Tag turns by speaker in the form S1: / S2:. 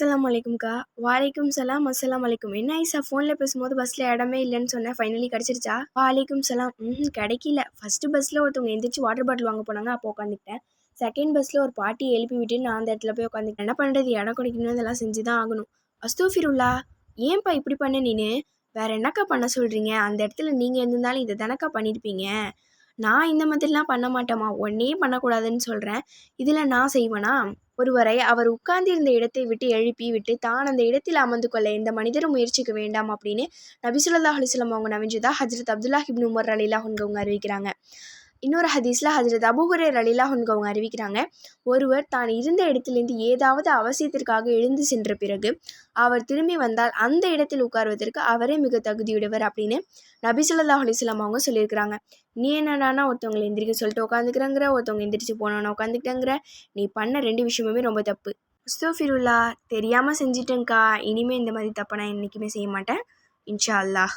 S1: அஸ்லாம் அலைக்கும்க்கா வாலைக்கும் சலாம் அஸ்லாம் அலைக்கும். என்ன ஐசா ஃபோனில் பேசும்போது பஸ்ஸில் இடமே இல்லைன்னு சொன்னேன் ஃபைனலி கிடச்சிருச்சா? வாலைக்கும் சலாம். ம் கிடைக்கல. ஃபஸ்ட்டு பஸ்ஸில் ஒருத்தவங்க எந்திரிச்சு வாட்டர் பாட்டில் வாங்க போனாங்க அப்போ உட்காந்துக்கிட்டேன் செகண்ட் பஸ்ஸில் ஒரு பாட்டி எழுப்பி விட்டு நான் அந்த இடத்துல போய் உட்காந்துக்கிட்டேன் என்ன பண்ணுறது இடம் கிடைக்கணும் இதெல்லாம் செஞ்சு தான் ஆகணும். அஸ்தூஃபிருல்லா ஏன்ப்பா இப்படி பண்ண நீனு? வேற என்னக்கா பண்ண சொல்கிறீங்க அந்த இடத்துல நீங்கள் இருந்திருந்தாலும் இதை தானக்கா பண்ணியிருப்பீங்க நான் இந்த மாதிரிலாம் பண்ண மாட்டேம்மா. ஒன்னே பண்ணக்கூடாதுன்னு சொல்கிறேன் இதில் நான் செய்வேனா? ஒருவரை அவர் உட்கார்ந்திருந்த இடத்தை விட்டு எழுப்பி விட்டு தான் அந்த இடத்தில் அமர்ந்து கொள்ள எந்த மனிதரும் முயற்சிக்க வேண்டாம் அப்படின்னு நபிசுல்லா அலிஸ்லாம் அவங்க நவிஞ்சதா ஹஜரத் அப்துல்லா இப்னு உமர் அலிலா அவங்க அறிவிக்கிறாங்க. இன்னொரு ஹதீஸில் ஹஜரத் அபுஹுரேர் அலிலா அவங்க அறிவிக்கிறாங்க ஒருவர் தான் இருந்த இடத்திலிருந்து ஏதாவது அவசியத்திற்காக எழுந்து சென்ற பிறகு அவர் திரும்பி வந்தால் அந்த இடத்தில் உட்காருவதற்கு அவரே மிக தகுதியுடையவர் அப்படின்னு நபிசுல்லா அலிஸ்லாம் அவங்க சொல்லியிருக்கிறாங்க. நீ என்னடானா ஒருத்தவங்களை எந்திரிக்க சொல்லிட்டு உட்காந்துக்கிறங்கிற ஒருத்தவங்க எந்திரிச்சு போனோன்னா உட்காந்துக்கிட்டேங்கிற நீ பண்ண ரெண்டு விஷயமுமே ரொம்ப தப்பு. அஸ்தோஃபிருல்லா தெரியாமல் செஞ்சிட்டேங்க்கா இனிமேல் இந்த மாதிரி தப்பை நான் என்றைக்குமே செய்ய மாட்டேன். இன்ஷா அல்லாஹ்.